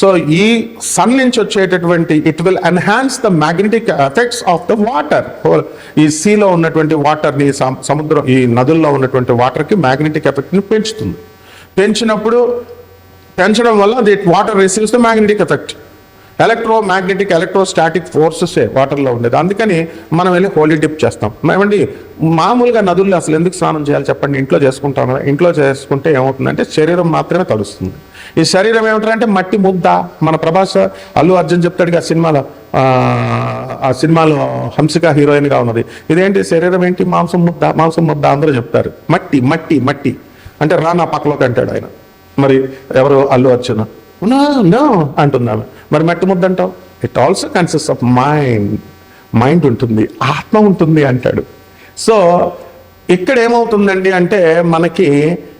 So ఈ sun నుంచి వచ్చేటటువంటి it will enhance the magnetic effects of the water ఈ సీలో ఉన్నటువంటి వాటర్ని సముద్రం ఈ నదుల్లో ఉన్నటువంటి వాటర్కి మ్యాగ్నెటిక్ ఎఫెక్ట్ని పెంచుతుంది. పెంచినప్పుడు పెంచడం వల్ల the water receives the magnetic effect electromagnetic electrostatic ఫోర్సెసే వాటర్లో ఉండేది. అందుకని మనం వెళ్ళి హోలీ డిప్ చేస్తాం. ఏమండి మామూలుగా నదుల్లో అసలు ఎందుకు స్నానం చేయాలి చెప్పండి. ఇంట్లో చేసుకుంటాం ఇంట్లో చేసుకుంటే ఏమవుతుందంటే శరీరం మాత్రమే తడుస్తుంది. ఈ శరీరం ఏమిటంటే మట్టి ముద్ద. మన ప్రభాస్ అల్లు అర్జున్ చెప్తాడు ఆ సినిమాలో. ఆ, సినిమాలో హంసిక హీరోయిన్గా ఉన్నది. ఇదేంటి? శరీరం ఏంటి? మాంసం ముద్ద మాంసం ముద్ద అందరూ చెప్తారు. మట్టి మట్టి మట్టి. అంటే రా నా పక్కలోకి అంటాడు ఆయన. మరి ఎవరు? అల్లు అర్జున్. నో అంటున్నాను మరి మట్టి ముద్ద అంటావు? It also consist of mind mind ఉంటుంది. ఆత్మ ఉంటుంది అంటాడు. సో ఇక్కడ ఏమవుతుందండి అంటే మనకి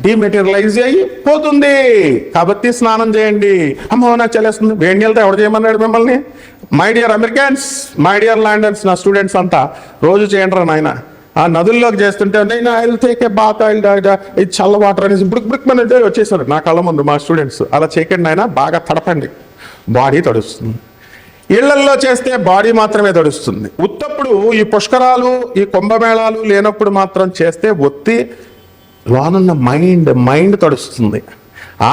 డిమెటీరియలైజ్ అయ్యి పోతుంది. కాబట్టి స్నానం చేయండి. అమ్మో నాకు చలేస్తుంది. వేడి నీళ్ళతో ఎవడు చేయమన్నాడు మిమ్మల్ని? My dear Americans my dear landers నా స్టూడెంట్స్ అంతా రోజు చేయండి రా నాయన. ఆ నదుల్లోకి చేస్తుంటే నేను I'll take a bath oil ఇది చల్ల వాటర్ అనేసి బుక్ బుక్ మన వచ్చేసారు. నా కళ్ళ ముందు మా స్టూడెంట్స్ అలా చేయకండి ఆయన బాగా తడపండి. బాడీ తడుస్తుంది. ఇళ్ళల్లో చేస్తే బాడీ మాత్రమే తడుస్తుంది. ఉత్తప్పుడు ఈ పుష్కరాలు ఈ కుంభమేళాలు లేనప్పుడు మాత్రం చేస్తే ఒత్తి లోనున్న మైండ్ మైండ్ తడుస్తుంది.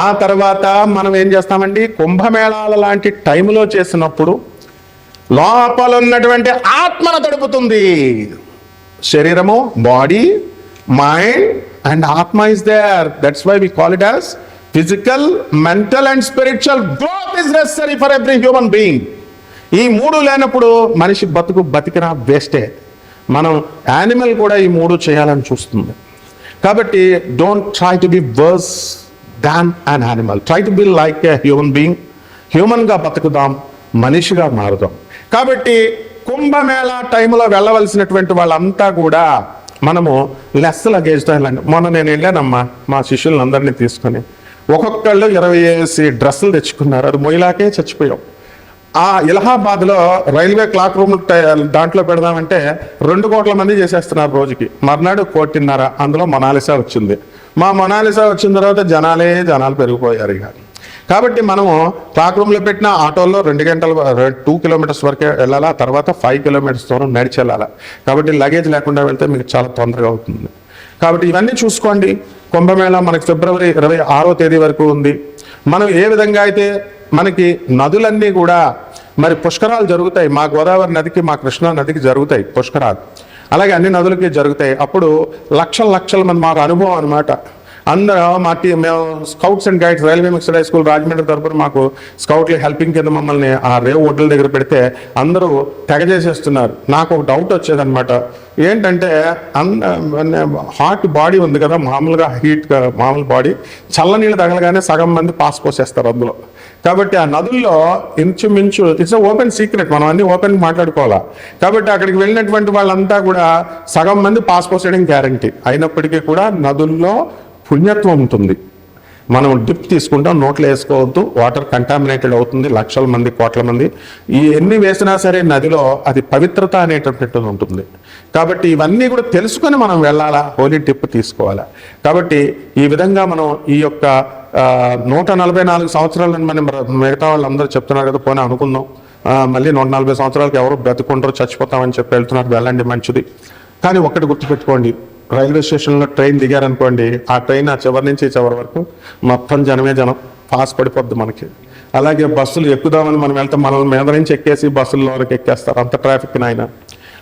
ఆ తర్వాత మనం ఏం చేస్తామండి? కుంభమేళాల లాంటి టైంలో చేసినప్పుడు లోపల ఉన్నటువంటి ఆత్మను తడుపుతుంది. శరీరము బాడీ మైండ్ అండ్ ఆత్మ is there. That's why we call it as physical mental and spiritual growth is necessary for every human being ఈ మూడు లేనప్పుడు మనిషి బతుకు బతికినా వేస్టే మనం యానిమల్ కూడా ఈ మూడు చేయాలని చూస్తుంది. కాబట్టి don't try to be worse than an animal try to be like a human being హ్యూమన్గా బతుకుదాం మనిషిగా మారుదాం. కాబట్టి కుంభమేళా టైంలో వెళ్ళవలసినటువంటి వాళ్ళంతా కూడా మనము లెస్ లగేజ్తో వెళ్ళండి. మొన్న నేను వెళ్ళానమ్మా మా శిష్యులందరినీ తీసుకొని. ఒక్కొక్కళ్ళు ఇరవై వేసి డ్రెస్సులు తెచ్చుకున్నారు. అది మొయిలాకే చచ్చిపోయాం. ఆ ఇలహాబాద్లో రైల్వే క్లాక్ రూమ్ దాంట్లో పెడదామంటే రెండు కోట్ల మంది చేసేస్తున్నారు రోజుకి. మర్నాడు కోటిన్నర. అందులో మొనాలిసా వచ్చింది. మా మొనాలిసా వచ్చిన తర్వాత జనాలే జనాలు పెరిగిపోయారు ఇక. కాబట్టి మనము క్లాక్ రూమ్లో పెట్టిన ఆటోల్లో రెండు గంటల టూ కిలోమీటర్స్ వరకే వెళ్ళాలా? తర్వాత ఫైవ్ కిలోమీటర్స్ దూరం నడిచి వెళ్ళాలా? కాబట్టి లగేజ్ లేకుండా వెళ్తే మీకు చాలా తొందరగా అవుతుంది. కాబట్టి ఇవన్నీ చూసుకోండి. కుంభమేళ మనకి ఫిబ్రవరి ఇరవై ఆరో తేదీ వరకు ఉంది. మనం ఏ విధంగా అయితే మనకి నదులన్నీ కూడా మరి పుష్కరాలు జరుగుతాయి. మా గోదావరి నదికి మా కృష్ణా నదికి జరుగుతాయి పుష్కరాలు. అలాగే అన్ని నదులకి జరుగుతాయి. అప్పుడు లక్షల లక్షల మంది మాకు అనుభవం అనమాట అందరూ మా టీ మేము scouts and guides railway mixed high school Rajahmundry తరపున మాకు స్కౌట్లు హెల్పింగ్ కింద మమ్మల్ని ఆ రేవు ఒడ్ల దగ్గర పెడితే అందరూ తెగ చేసేస్తున్నారు. నాకు ఒక డౌట్ వచ్చేదనమాట ఏంటంటే అన్న హాట్ బాడీ ఉంది కదా మామూలుగా హీట్గా మామూలు బాడీ చల్లనీళ్ళు తగలగానే సగం మంది పాస్ పోసేస్తారు అందులో. కాబట్టి ఆ నదుల్లో ఇంచుమించు ఇట్స్ ఓపెన్ సీక్రెట్ మనం అన్ని ఓపెన్ మాట్లాడుకోవాలా. కాబట్టి అక్కడికి వెళ్ళినటువంటి వాళ్ళంతా కూడా సగం మంది పాస్పోర్ట్ పోసేయడం గ్యారంటీ అయినప్పటికీ కూడా నదుల్లో పుణ్యత్వం ఉంటుంది. మనం డిప్ తీసుకుంటాం నోట్లో వేసుకోవద్దు వాటర్ కంటామినేటెడ్ అవుతుంది లక్షల మంది కోట్ల మంది. ఈ ఎన్ని వేసినా సరే నదిలో అది పవిత్రత అనేటటువంటిది ఉంటుంది. కాబట్టి ఇవన్నీ కూడా తెలుసుకొని మనం వెళ్ళాలా? హోలీ టిప్ తీసుకోవాలా? కాబట్టి ఈ విధంగా మనం ఈ యొక్క నూట నలభై నాలుగు సంవత్సరాలను మనం మిగతా వాళ్ళందరూ చెప్తున్నారు కదా పోనీ అనుకుందాం. మళ్ళీ నూట నలభై సంవత్సరాలకు ఎవరు బ్రతుకుంటారో చచ్చిపోతామని చెప్పి వెళ్తున్నారు. వెళ్ళండి మంచిది. కానీ ఒక్కటి గుర్తుపెట్టుకోండి. రైల్వే స్టేషన్లో ట్రైన్ దిగారనుకోండి ఆ ట్రైన్ ఆ చివరి నుంచి చివరి వరకు మొత్తం జనమే జనం. పాస్ పడిపోద్ది మనకి. అలాగే బస్సులు ఎక్కుదామని మనం వెళ్తే మనల్ని మీద నుంచి ఎక్కేసి బస్సుల్లో వరకు ఎక్కేస్తారు. అంత ట్రాఫిక్ నాయన.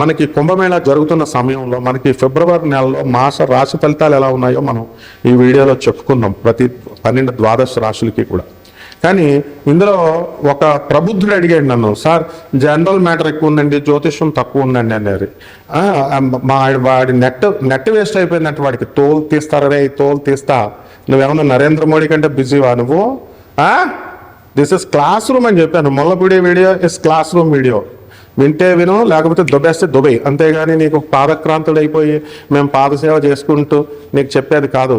మనకి కుంభమేళా జరుగుతున్న సమయంలో మనకి ఫిబ్రవరి నెలలో మాస రాశి ఫలితాలు ఎలా ఉన్నాయో మనం ఈ వీడియోలో చెప్పుకున్నాం ప్రతి పన్నెండు ద్వాదశ రాశులకి కూడా. కానీ ఇందులో ఒక ప్రబుద్ధుడు అడిగాడు నన్ను సార్ జనరల్ మ్యాటర్ ఎక్కువ ఉందండి జ్యోతిష్యం తక్కువ ఉందండి అనేది మా వాడి నెట్ నెట్ వేస్ట్ అయిపోయిందంటే వాడికి తోలు తీస్తారా రే తోలు తీస్తా. నువ్వేమన్నా నరేంద్ర మోడీ కంటే బిజీవా నువ్వు? దిస్ ఇస్ క్లాస్ రూమ్ అని చెప్పాను Mollapudi video is classroom video వింటే విను లేకపోతే దుబ్బేస్తే దుబై అంతేగాని నీకు పాదక్రాంతుడైపోయి మేము పాదసేవ చేసుకుంటూ నీకు చెప్పేది కాదు.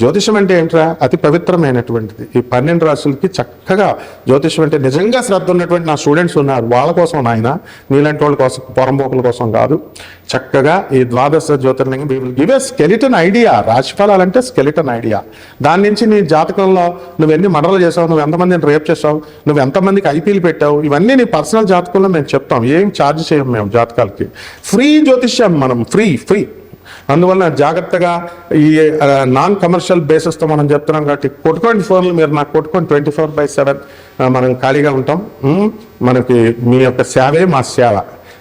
జ్యోతిషం అంటే ఏంట్రా? అతి పవిత్రమైనటువంటిది. ఈ పన్నెండు రాసులకి చక్కగా జ్యోతిషం అంటే నిజంగా శ్రద్ధ ఉన్నటువంటి నా స్టూడెంట్స్ ఉన్నారు. వాళ్ళ కోసం నాయన నీలాంటి వాళ్ళ కోసం పొరంబోకుల కోసం కాదు. చక్కగా ఈ ద్వాదశ జ్యోతిర్లింగం we will give a skeleton idea రాశిఫలాలు అంటే స్కెలిటన్ ఐడియా దాని నుంచి నీ జాతకంలో నువ్వు ఎన్ని మండలు చేసావు నువ్వు ఎంతమందిని రేప్ చేసావు నువ్వు ఎంతమందికి ఐపీలు పెట్టావు? ఇవన్నీ నీ పర్సనల్ జాతకంలో మేము చెప్తాం. ఏం ఛార్జ్ చేయం మేము జాతకాలకి? ఫ్రీ జ్యోతిష్యం మనం. ఫ్రీ ఫ్రీ అందువల్ల జాగ్రత్తగా ఈ నాన్ కమర్షియల్ బేసిస్తో మనం చెప్తున్నాం కాబట్టి కొట్టుకోండి ఫోన్లు మీరు నాకు కొట్టుకోండి ట్వంటీ ఫోర్ బై సెవెన్ మనం ఖాళీగా ఉంటాం. మనకి మీ యొక్క సేవే మా సేవ.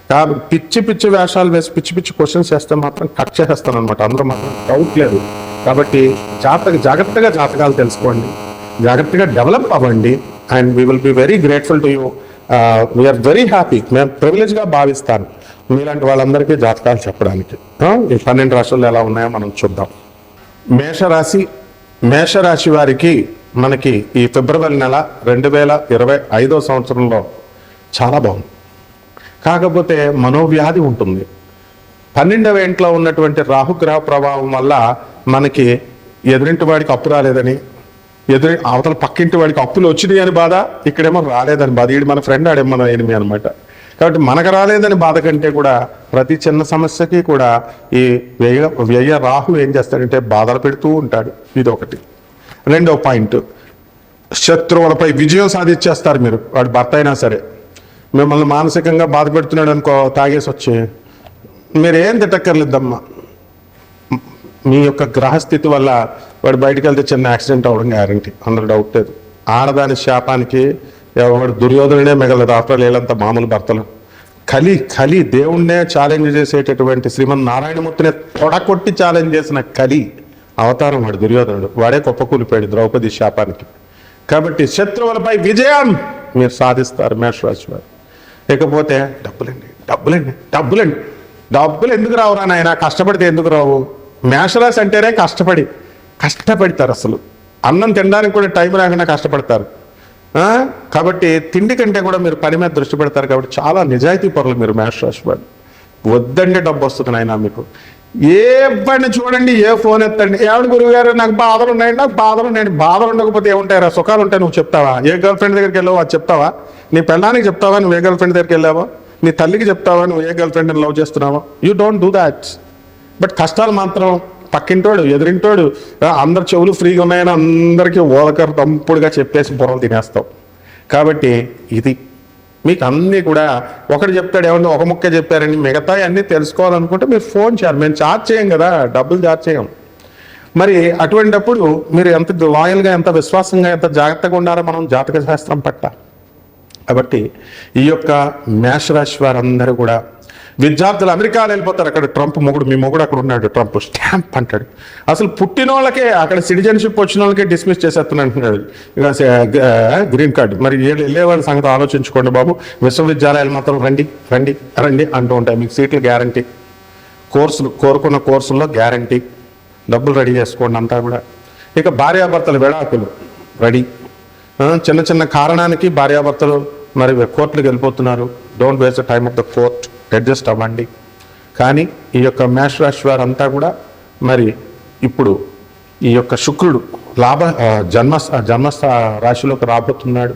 కాబట్టి పిచ్చి పిచ్చి వేషాలు వేసి పిచ్చి పిచ్చి క్వశ్చన్స్ వేస్తే మాత్రం కట్ చేసేస్తాను అనమాట అందులో మాత్రం డౌట్ లేదు. కాబట్టి జాతక జాగ్రత్తగా జాతకాలు తెలుసుకోండి. జాగ్రత్తగా డెవలప్ అవ్వండి. And we will be very grateful to you we are very happy మేము ప్రివిలేజ్గా భావిస్తాను. మీలాంటి వాళ్ళందరికీ జాతకాలు చెప్పడానికి. ఈ పన్నెండు రాష్ట్రాలు ఎలా ఉన్నాయో మనం చూద్దాం. మేషరాశి మేషరాశి వారికి మనకి ఈ ఫిబ్రవరి నెల రెండు వేల ఇరవై ఐదో సంవత్సరంలో చాలా బాగుంది. కాకపోతే మనోవ్యాధి ఉంటుంది. పన్నెండవ ఇంట్లో ఉన్నటువంటి రాహుగ్రహ ప్రభావం వల్ల మనకి ఎదురింటి వాడికి అప్పు రాలేదని ఎదురు అవతల పక్కింటి వాడికి అప్పులు వచ్చినాయి అని బాధ ఇక్కడేమో రాలేదని బాధ. ఈడు మన ఫ్రెండ్ ఆడేమో మన ఎనిమి అనమాట. కాబట్టి మనకు రాలేదని బాధ కంటే కూడా ప్రతి చిన్న సమస్యకి కూడా ఈ వ్యయ వ్యయ రాహు ఏం చేస్తాడంటే బాధలు పెడుతూ ఉంటాడు. ఇది ఒకటి రెండో పాయింట్. శత్రువులపై విజయం సాధించేస్తారు మీరు. వాడు భర్త అయినా సరే. మిమ్మల్ని మానసికంగా బాధ పెడుతున్నాడు అనుకో తాగేసి వచ్చి. మీరు ఏం తిట్టక్కర్లేదమ్మా. మీ యొక్క గ్రహస్థితి వల్ల వాడు బయటకు వెళ్తే చిన్న యాక్సిడెంట్ అవ్వడం గ్యారంటీ. అందులో డౌట్ లేదు. ఆడదాని శాపానికి ఎవడు దుర్యోధనుడే మిగలదు ఆఫ్టర్ వీళ్ళంతా మామూలు భర్తలు. కలి కలి దేవుణ్ణే ఛాలెంజ్ చేసేటటువంటి శ్రీమన్ నారాయణమూర్తిని తొడకొట్టి ఛాలెంజ్ చేసిన కలి అవతారం వాడు దుర్యోధనుడు. వాడే కుప్పకూలిపోయాడు ద్రౌపది శాపానికి. కాబట్టి శత్రువులపై విజయం మీరు సాధిస్తారు మేషరాశి వారు. ఇకపోతే డబ్బులండి డబ్బులండి డబ్బులండి. డబ్బులు ఎందుకు రావురా నాయన? కష్టపడితే ఎందుకు రావు? మేషరాశి అంటేనే కష్టపడి కష్టపడతారు అసలు. అన్నం తినడానికి కూడా టైం లేకుండా కష్టపడతారు. కాబట్టి తిండి కంటే కూడా మీరు పని మీద దృష్టి పెడతారు కాబట్టి చాలా నిజాయితీ పరులు మీరు మేషరాశి వాడు వద్దంటే డబ్బు వస్తుంది నాయన మీకు. ఏ బండి చూడండి ఏ ఫోన్ ఎత్తండి. ఏమని గురువు గారు నాకు బాధలు ఉన్నాయండి నాకు బాధలు ఉన్నాయండి. బాధలు ఉండకపోతే ఏముంటాయరా సుఖాలు ఉంటాయి నువ్వు చెప్తావా? ఏ గర్ల్ ఫ్రెండ్ దగ్గరికి వెళ్ళావో అది చెప్తావా? నీ పెళ్ళానికి చెప్తావా? నువ్వు ఏ గర్ల్ ఫ్రెండ్ దగ్గరికి వెళ్ళావో? నీ తల్లికి చెప్తావా? నువ్వు ఏ గర్ల్ ఫ్రెండ్ లవ్ చేస్తున్నావో? You don't do that but కష్టాలు మాత్రం పక్కింటోడు ఎదురింటోడు అందరు అందరి చెవులు ఫ్రీగా ఉన్నాయని అందరికీ ఓలకర్ తంపుడుగా చెప్పేసి బుర్రలు తినేస్తావు. కాబట్టి ఇది మీకు అన్నీ కూడా ఒకటి చెప్తాడు ఏమన్నా ఒక ముక్క చెప్పారని మిగతా అన్నీ తెలుసుకోవాలనుకుంటే మీరు ఫోన్ చేయాలి. మేము చార్జ్ చేయం కదా డబ్బులు చార్జ్ చేయం. మరి అటువంటిప్పుడు మీరు ఎంత లాయల్గా ఎంత విశ్వాసంగా ఎంత జాగ్రత్తగా ఉండాలో మనం జాతక శాస్త్రం పట్ల. కాబట్టి ఈ యొక్క మేషరాశి వారందరూ కూడా విద్యార్థులు అమెరికాలో వెళ్ళిపోతారు. అక్కడ ట్రంప్ మొగుడు మీ మొగుడు అక్కడ ఉన్నాడు. ట్రంప్ స్టాంప్ అంటాడు. అసలు పుట్టిన వాళ్ళకే అక్కడ సిటిజన్షిప్ వచ్చిన వాళ్ళకే డిస్మిస్ చేసేస్తున్నాడు ఇక గ్రీన్ కార్డు. మరి వీళ్ళు సంగతి ఆలోచించుకోండి బాబు. విశ్వవిద్యాలయాలు మాత్రం రండి రండి రండి అంటూ ఉంటాయి. మీకు సీట్లు గ్యారంటీ. కోర్సులు కోరుకున్న కోర్సుల్లో గ్యారంటీ. డబ్బులు రెడీ చేసుకోండి అంతా కూడా. ఇక భార్యాభర్తల విడాకులు రెడీ. చిన్న చిన్న కారణానికి భార్యాభర్తలు మరి కోర్టులకు వెళ్ళిపోతున్నారు. Don't waste the time of the court adjust అవ్వండి. కానీ ఈ యొక్క మేషరాశి వారంతా కూడా మరి ఇప్పుడు ఈ యొక్క శుక్రుడు లాభ జన్మ జన్మస్థ రాశిలోకి రాబోతున్నాడు.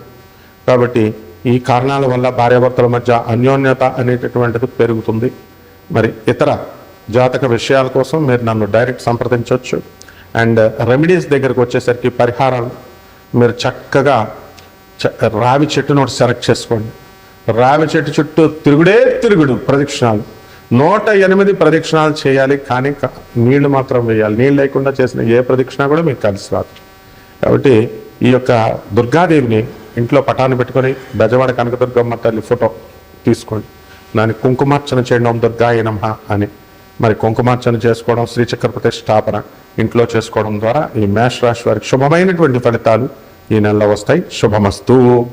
కాబట్టి ఈ కారణాల వల్ల భార్యాభర్తల మధ్య అన్యోన్యత అనేటటువంటిది పెరుగుతుంది. మరి ఇతర జాతక విషయాల కోసం మీరు నన్ను డైరెక్ట్ సంప్రదించవచ్చు. అండ్ రెమెడీస్ దగ్గరకు వచ్చేసరికి పరిహారాలు మీరు చక్కగా చ- రావి చెట్టును సెలెక్ట్ చేసుకోండి. రావి చెట్టు చుట్టూ తిరుగుడే తిరుగుడు ప్రదక్షిణాలు. నూట ఎనిమిది ప్రదక్షిణాలు చేయాలి కానీ నీళ్ళు మాత్రం వేయాలి. నీళ్ళు లేకుండా చేసిన ఏ ప్రదక్షిణ కూడా మీకు కలిసి రాదు. కాబట్టి ఈ యొక్క దుర్గాదేవిని ఇంట్లో పటాన్ని పెట్టుకొని బెజవాడ కనకదుర్గమ్మ తల్లి ఫోటో తీసుకోండి. దాన్ని కుంకుమార్చన చేయడం దుర్గా నమః అని. మరి కుంకుమార్చన చేసుకోవడం శ్రీచక్ర ప్రతిష్టాపన ఇంట్లో చేసుకోవడం ద్వారా ఈ మేషరాశి వారికి శుభమైనటువంటి ఫలితాలు ఈ నెలలో వస్తాయి. శుభమస్తు.